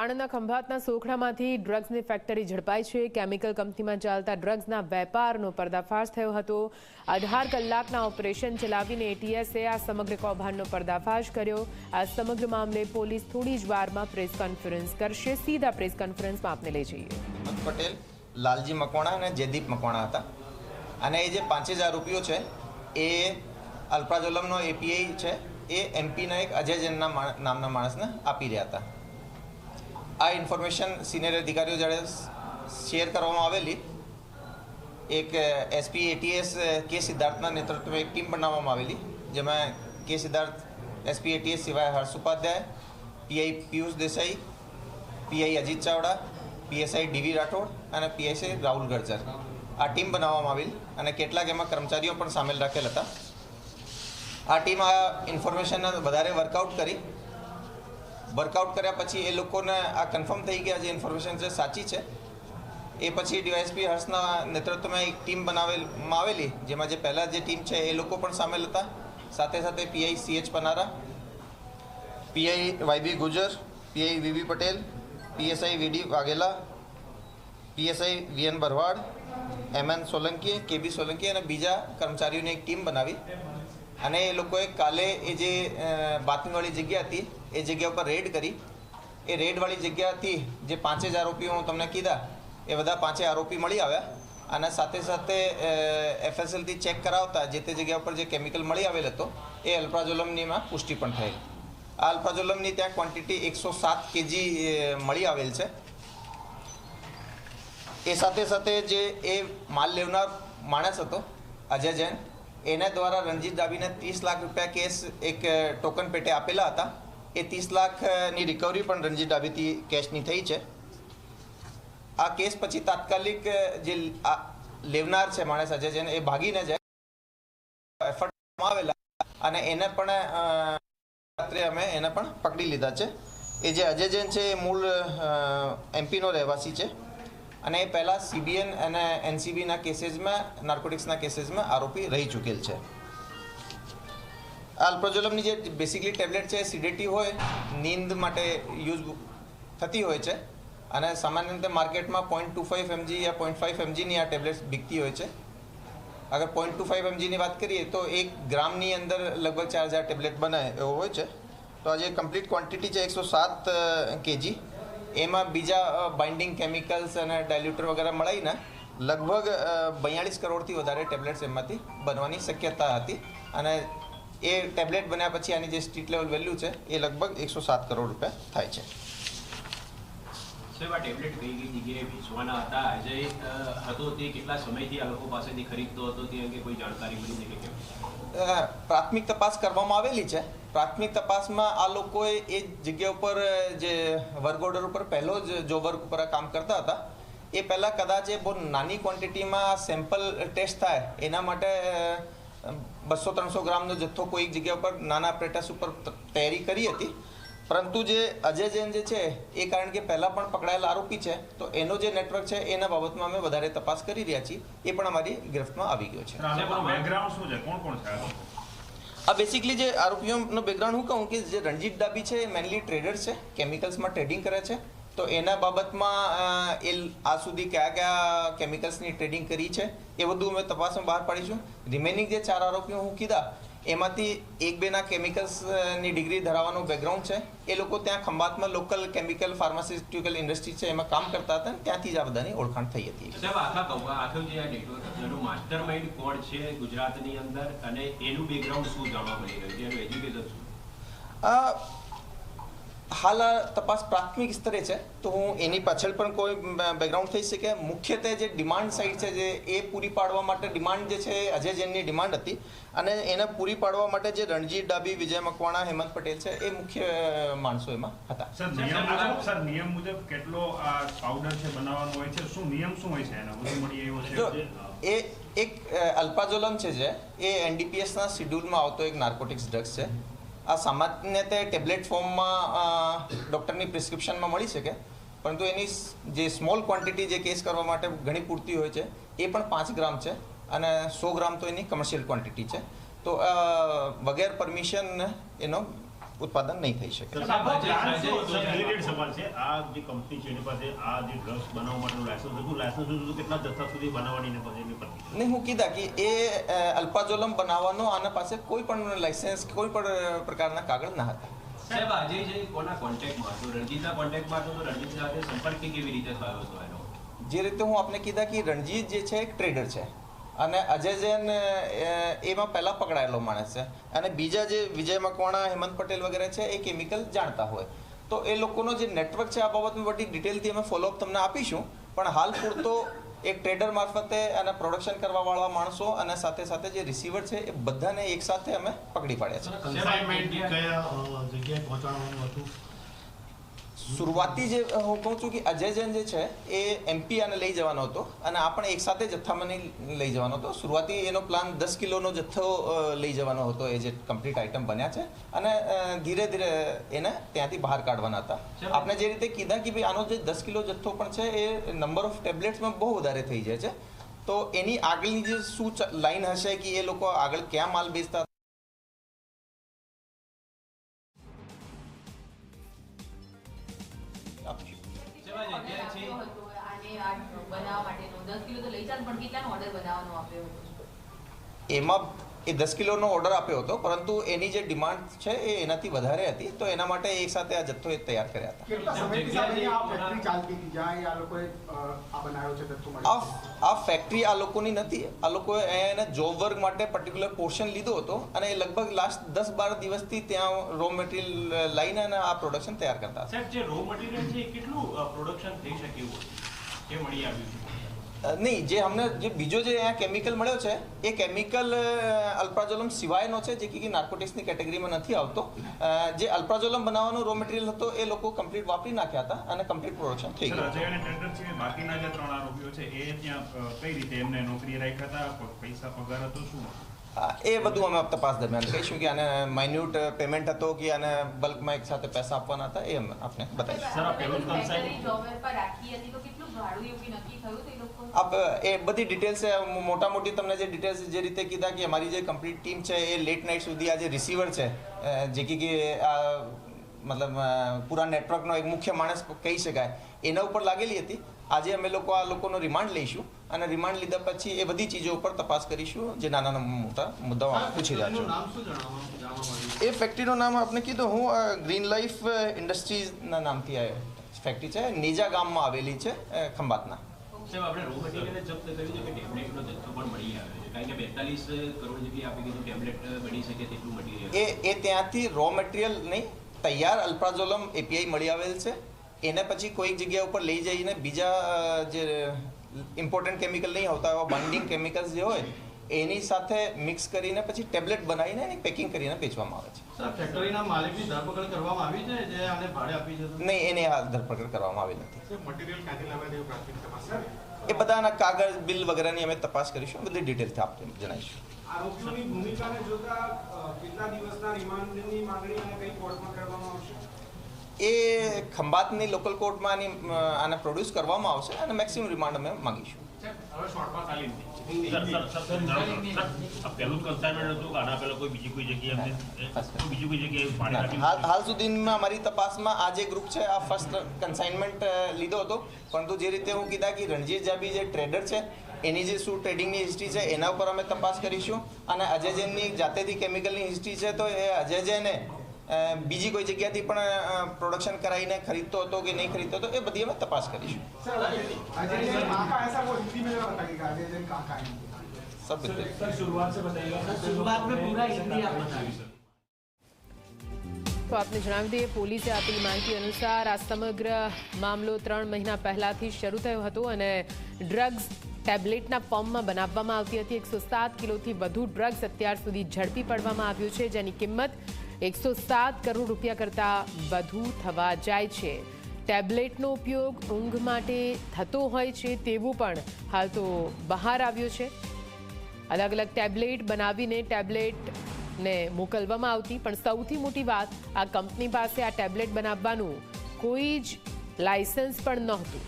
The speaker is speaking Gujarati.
આણંદના ખંભાતના સોખડામાંથી ડ્રગ્સની ફેક્ટરી ઝડપાઈ છે. કેમિકલ કંપનીમાં ચાલતા ડ્રગ્સના વેપારનો પર્દાફાશ થયો હતો. અઢાર કલાકના ઓપરેશન ચલાવીને એટીએસે આ સમગ્ર કૌભાંડનો પર્દાફાશ કર્યો. આ સમગ્ર મામલે પોલીસ થોડી જ વારમાં પ્રેસ કોન્ફરન્સ કરશે. સીધા પ્રેસ કોન્ફરન્સમાં આપને લઈ જઈએ. પટેલ, લાલજી મકવાણા અને જયદીપ મકવાણા હતા. અને એ જે પાંચ હજાર રૂપિયો છે, એ અલ્પ્રાઝોલમનો એપીઆઈ છે. એ એમપીના એક અજય જૈનના નામના માણસને આપી રહ્યા હતા. આ ઇન્ફોર્મેશન સિનિયર અધિકારીઓ જ્યારે શેર કરવામાં આવેલી. એક એસપી એટીએસ કે સિદ્ધાર્થના નેતૃત્વમાં એક ટીમ બનાવવામાં આવેલી, જેમાં કે સિદ્ધાર્થ એસપી એટીએસ સિવાય Harsh Upadhyay PI Piyush Desai PI Ajit Chavda PSI DV Rathod અને પીએસઆઈ રાહુલ ગરજર. આ ટીમ બનાવવામાં આવેલી અને કેટલાક એમાં કર્મચારીઓ પણ સામેલ રાખેલ હતા. આ ટીમ આ ઇન્ફોર્મેશન વધારે વર્કઆઉટ કરી વર્કઆઉટ કર્યા પછી એ લોકોને આ કન્ફર્મ થઈ ગયા જે ઇન્ફોર્મેશન છે સાચી છે. એ પછી ડીવાયએસપી હર્ષના નેતૃત્વમાં એક ટીમ બનાવેલમાં આવેલી જેમાં જે પહેલાં જે ટીમ છે એ લોકો પણ સામેલ હતા. સાથે સાથે PI CH Panara PI YB Gujar PI VV Patel PSI VD Vaghela PSI VN Bharwad MN Solanki KB Solanki અને બીજા કર્મચારીઓની એક ટીમ બનાવી. અને એ લોકોએ કાલે એ જે બાતમીવાળી જગ્યા હતી એ જગ્યા ઉપર રેડ કરી. એ રેડવાળી જગ્યાથી જે પાંચે જ આરોપીઓ હું તમને કીધા, એ બધા પાંચે આરોપી મળી આવ્યા અને સાથે સાથે એફએસએલથી ચેક કરાવતા જે તે જગ્યા ઉપર જે કેમિકલ મળી આવેલ હતો, એ અલ્પ્રાઝોલમનીમાં પુષ્ટિ પણ થયેલ. આ અલ્પ્રાઝોલમની ત્યાં ક્વોન્ટિટી એકસો સાત કેજી મળી આવેલ છે. એ સાથે સાથે જે એ માલ લેવનાર માણસ હતો, અજય જૈન, એના દ્વારા રણજીત ડાબીને ત્રીસ લાખ રૂપિયા કેસ એક ટોકન પેટે આપેલા હતા. એ ત્રીસ લાખની રિકવરી પણ રણજીત ડાભીથી કેશની થઈ છે. આ કેસ પછી તાત્કાલિક જે લેવનાર છે માણસ અજય જૈન એ ભાગીને જાય એફર્ટ આવેલા અને એને પણ રાત્રે અમે એને પણ પકડી લીધા છે. એ જે અજય જૈન છે એ મૂળ એમપીનો રહેવાસી છે અને એ પહેલાં સીબીએન અને એનસીબીના કેસીસમાં નાર્કોટિક્સના કેસીસમાં આરોપી રહી ચૂકેલ છે. આ અલ્પ્રોઝોલમની જે બેસિકલી ટેબ્લેટ છે એ સિડેટી હોય, નીંદ માટે યુઝ થતી હોય છે અને સામાન્ય રીતે માર્કેટમાં પોઈન્ટ ટુ ફાઇવ એમજી યા પોઈન્ટ ફાઇવ એમજીની આ ટેબ્લેટ્સ બીકતી હોય છે. અગર પોઈન્ટ ટુ ફાઇવ એમજીની વાત કરીએ તો એક ગ્રામની અંદર લગભગ ચાર હજાર ટેબ્લેટ બને એવો હોય છે. તો આ જે કમ્પ્લીટ ક્વોન્ટિટી છે એકસો સાત કેજી. એમાં બીજા બાઇન્ડિંગ કેમિકલ્સ અને ડાયલ્યુટર વગેરે મળીને લગભગ બયાળીસ કરોડથી વધારે ટેબ્લેટ્સ એમાંથી બનવાની શક્યતા હતી. અને એ ટેબ્લેટ બન્યા પછી આની જે સ્ટ્રીટ લેવલ વેલ્યુ છે એ લગભગ એકસો સાત કરોડ રૂપિયા થાય છે. સાહેબ આ ટેબ્લેટ કઈ કઈ જગ્યાએ વેચવાના હતા? અજય હતો તે કેટલા સમયથી આ લોકો પાસેથી ખરીદતો હતો તે અંગે કોઈ જાણકારી મળી છે કે? પ્રાથમિક તપાસ કરવામાં આવેલી છે. પ્રાથમિક તપાસમાં આ લોકોએ એ જગ્યા ઉપર જે વર્ક ઓર્ડર ઉપર પહેલો જ જો વર્ક ઉપર કામ કરતા હતા એ પહેલાં કદાચ એ બહુ નાની ક્વોન્ટિટીમાં સેમ્પલ ટેસ્ટ થાય એના માટે બસો ત્રણસો ગ્રામનો જથ્થો કોઈ એક જગ્યા ઉપર નાના પ્રેટસ ઉપર તૈયારી કરી હતી. પરંતુ જે અજય જૈન જે છે એ કારણ કે પહેલાં પણ પકડાયેલા આરોપી છે તો એનો જે નેટવર્ક છે એના બાબતમાં અમે વધારે તપાસ કરી રહ્યા છીએ. એ પણ અમારી ગિરફ્તમાં આવી ગયો છે. આ બેસિકલી જે આરોપીઓનો બેકગ્રાઉન્ડ હું કહું કે જે રણજીત ડાબી છે એ મેનલી ટ્રેડર છે કેમિકલ્સમાં ટ્રેડિંગ કરે છે. તો એના બાબતમાં એ આ સુધી કયા કયા કેમિકલ્સની ટ્રેડિંગ કરી છે એ બધું અમે તપાસમાં બહાર પાડીશું રિમેનિંગ જે ચાર આરોપીઓ હું કીધા એમાંથી એક બેના કેમિકલ્સની ડિગ્રી ધરાવવાનું બેકગ્રાઉન્ડ છે. એ લોકો ત્યાં ખંભાતમાં લોકલ કેમિકલ ફાર્માસ્યુટિકલ ઇન્ડસ્ટ્રી છે એમાં કામ કરતા હતા ત્યાંથી જ આ બધાની ઓળખાણ થઈ હતી. સાહેબ આખા આખું જે આ નેટવર્ક એનું માસ્ટર માઇન્ડ કોણ છે ગુજરાતની અંદર અને એનું બેકગ્રાઉન્ડ શું જાણવા મળી રહ્યું છે? એનું એજ્યુકેશન શું? આ હાલ તપાસ પ્રાથમિક સ્તરે છે તો હું એની પાછળ પણ કોઈ બેકગ્રાઉન્ડ થઈ શકે. મુખ્યત્વે જે ડિમાન્ડ સાઈડ છે જે એ પૂરી પાડવા માટે ડિમાન્ડ જે છે અજય જૈનની ડિમાન્ડ હતી. અને એને પૂરી પાડવા માટે જે રણજીત ડાબી વિજય મકવાણા હેમંત પટેલ છે એ મુખ્ય માણસો એમાં હતા. સર નિયમ મુજબ સર નિયમ મુજબ કેટલો આ પાવડર છે બનાવવાનો હોય છે? શું નિયમ શું હોય છે એનો? બધું મળી એવો છે એ એક અલ્પાઝોલમ છે જે એ એનડીપીએસના શિડ્યુલમાં આવતો એક નાર્કોટિક્સ ડ્રગ્સ છે. આ સામાન્ય તે ટેબ્લેટ ફોર્મમાં ડૉક્ટરની પ્રિસ્ક્રિપ્શનમાં મળી શકે. પરંતુ એની જે સ્મોલ ક્વોન્ટિટી જે કેસ કરવા માટે ઘણી પૂરતી હોય છે, એ પણ પાંચ ગ્રામ છે અને સો ગ્રામ તો એની કમર્શિયલ ક્વોન્ટિટી છે. તો વગેર પરમિશન એનો ઉત્પાદન નહીં થઈ શકે. આ સવાલ છે જે કંપની છે એની પાસે આ જે ડ્રગ્સ બનાવવા માટેનું લાયસન્સ હતું લાયસન્સ કેટલા જથ્થા સુધી બનાવવાની ને પછી એની નહીં હું કીધા કે એ અલ્પાજોલમ બનાવવાનો આના પાસે કોઈ પણ લાયસન્સ કોઈ પણ પ્રકારના કાગળ ના હતા. સાહેબ આજે જે કોના કોન્ટેક્ટમાં હતો? રણજીતના કોન્ટેક્ટમાં હતો તો રણજીત સાથે સંપર્ક કેવી રીતે થયો હતો એનો? જે રીતે હું આપને કીધા કે રણજીત જે છે એક ટ્રેડર છે. અને અજય જૈન એમાં પહેલાં પકડાયેલો માણસ છે. અને બીજા જે વિજય મકવાણા, હેમંત પટેલ વગેરે છે, એ કેમિકલ જાણતા હોય. તો એ લોકોનો જે નેટવર્ક છે, આ બાબતમાં બધી ડિટેલથી અમે ફોલોઅપ તમને આપીશું. પણ હાલ પૂરતો એક ટ્રેડર મારફતે અને પ્રોડક્શન કરવાવાળા માણસો અને સાથે સાથે જે રિસીવર છે, એ બધાને એકસાથે અમે પકડી પાડ્યા છે કન્સાઇનમેન્ટ કયા અ, જગ્યાએ પહોંચાડવાનું હતું શરૂઆતી જે હું કહું છું કે અજય જૈન જે છે એ એમપી આને લઈ જવાનો હતો અને આપણે એક સાથે જથ્થામાં લઈ જવાનો હતો. શરૂઆતી એનો પ્લાન દસ કિલોનો જથ્થો લઈ જવાનો હતો એ જે કમ્પ્લીટ આઇટમ બન્યા છે અને ધીરે ધીરે એને ત્યાંથી બહાર કાઢવાના હતા. આપણે જે રીતે કીધા કે ભાઈ આનો જે દસ કિલો જથ્થો પણ છે એ નંબર ઓફ ટેબ્લેટ્સમાં બહુ વધારે થઈ જાય છે. તો એની આગળની જે શું લાઈન હશે કે એ લોકો આગળ ક્યાં માલ બેચતા દસ કિલો તો લઈ ચાલ પણ કેટલાનો ઓર્ડર બનાવવાનો આપ્યો એમાં એ દસ કિલોનો ઓર્ડર આપ્યો હતો પરંતુ એની જે ડિમાન્ડ છે એ એનાથી વધારે હતી તો એના માટે એક સાથે આ જથ્થો એ તૈયાર કર્યા હતા. આ ફેક્ટરી આ લોકોએ અ, આ બનાવ્યો છે જથ્થો આ મળ્યો આ ફેક્ટરી આ લોકોની નથી. આ લોકોએ એને જોબ વર્ક માટે પર્ટિક્યુલર પોર્શન લીધો હતો અને એ લગભગ લાસ્ટ દસ બાર દિવસથી ત્યાં રો મટીરિયલ લઈને અને આ પ્રોડક્શન તૈયાર કરતા હતા. સાહેબ જે રો મટીરિયલ છે એ કેટલું પ્રોડક્શન થઈ શકે એવું છે જે મળી આવ્યું નહીં જે અમને જે બીજો જે અહીંયા કેમિકલ મળ્યો છે એ કેમિકલ અલ્પ્રાઝોલમ સિવાયનો છે જે કે નાર્કોટિક્સની કેટેગરીમાં નથી આવતો. જે અલ્પ્રાઝોલમ બનાવવાનો રો મટીરિયલ હતો એ લોકો કમ્પ્લીટ વાપરી નાખ્યા હતા અને કમ્પ્લીટ પ્રોડક્શન થઈ ગયું. અજય અને ટેન્ડર છે બાકીના જે ત્રણ આરોપીઓ છે એ ત્યાં કઈ રીતે એમને નોકરી રાખ્યા હતા પૈસા પગાર હતો શું? એ બધું અમે તપાસ દરમિયાન કહીશું કે આને માઇન્યુટ પેમેન્ટ હતો કે આને બલ્કમાં એક સાથે પૈસા આપવાના હતા એ અમે આપને બતાવીશું. આપ એ બધી ડિટેલ્સ મોટા મોટી તમને જે ડિટેલ્સ જે રીતે કીધા કે અમારી જે કમ્પ્લીટ ટીમ છે એ લેટ નાઇટ સુધી આ જે રિસીવર છે જે કે કે આ મતલબ પૂરા નેટવર્કનો એક મુખ્ય માણસ કહી શકાય એના ઉપર લાગેલી હતી. આજે અમે લોકો આ લોકોનો રિમાન્ડ લઈશું. અને રિમાન્ડ લીધા પછી એ બધી ચીજો ઉપર તપાસ કરીશું જે નાના મોટા મુદ્દાઓ પૂછી રહ્યા છો? એ ફેક્ટરીનું નામ આપને કીધું હું ગ્રીન લાઈફ ઇન્ડસ્ટ્રીઝના નામથી આ ફેક્ટરી છે. નેજા ગામમાં આવેલી છે ખંભાતના. આવ્યો એ એ ત્યાંથી રો મટીરિયલ નહીં તૈયાર અલ્પ્રાઝોલમ એપીઆઈ મળી આવેલ છે. એને પછી કોઈક જગ્યા ઉપર લઈ જઈને બીજા જે ઇમ્પોર્ટન્ટ કેમિકલ નહીં આવતા એવા બાઇન્ડિંગ કેમિકલ્સ જે હોય એની સાથે મિક્સ કરીને પછી ટેબ્લેટ બનાવીને એની પેકિંગ કરીને વેચવામાં આવે છે. સર ફેક્ટરીના માલિકની ધરપકડ કરવામાં આવી છે જે આને ભાડે આપી છે નહીં એને આ ધરપકડ કરવામાં આવી નથી. મટીરીયલ ક્યાંથી લાવ્યા તેવું પ્રાથમિક તપાસ. એ બધાના કાગળ બિલ વગેરેની અમે તપાસ કરીશું બધી ડિટેલથી આપને જણાવીશું. આરોપીઓની ભૂમિકાને જોતા કેટલા દિવસના રિમાન્ડની માંગણી અને કઈ કોર્ટમાં કરવામાં આવશે? એ ખંભાતની લોકલ કોર્ટમાં આની આને પ્રોડ્યુસ કરવામાં આવશે અને મેક્સિમમ રિમાન્ડ અમે માંગીશું. હાલ સુધીમાં અમારી તપાસમાં આ જે ગ્રુપ છે આ ફર્સ્ટ કન્સાઇનમેન્ટ લીધો હતો. પરંતુ જે રીતે હું કીધા કે રણજીત જાબી જે ટ્રેડર છે એની જે શું ટ્રેડિંગની હિસ્ટ્રી છે એના ઉપર અમે તપાસ કરીશું. અને અજય જૈનની જાતેથી કેમિકલની હિસ્ટ્રી છે તો એ અજય જૈને બીજી કોઈ જગ્યાથી પણ પ્રોડક્શન કરાવીને ખરીદતો હતો કે નહીં ખરીદતો હતો એ બધી અમે તપાસ કરીશું. તો આપને જણાવી દઈએ પોલીસે આપેલી માહિતી અનુસાર આ સમગ્ર મામલો ત્રણ મહિના પહેલાથી શરૂ થયો હતો અને ડ્રગ્સ ટેબ્લેટના ફોર્મમાં બનાવવામાં આવતી હતી. એકસો સાત કિલોથી વધુ ડ્રગ્સ અત્યાર સુધી ઝડપી પડવામાં આવ્યું છે જેની કિંમત એકસો સાત કરોડ રૂપિયા કરતાં વધુ થવા જાય છે. ટેબ્લેટનો ઉપયોગ ઊંઘ માટે થતો હોય છે તેવું પણ હાલ તો બહાર આવ્યું છે. અલગ અલગ ટેબ્લેટ બનાવીને ટેબ્લેટને મોકલવામાં આવતી, પણ સૌથી મોટી વાત આ કંપની પાસે આ ટેબ્લેટ બનાવવાનું કોઈ જ લાયસન્સ પણ નહોતું.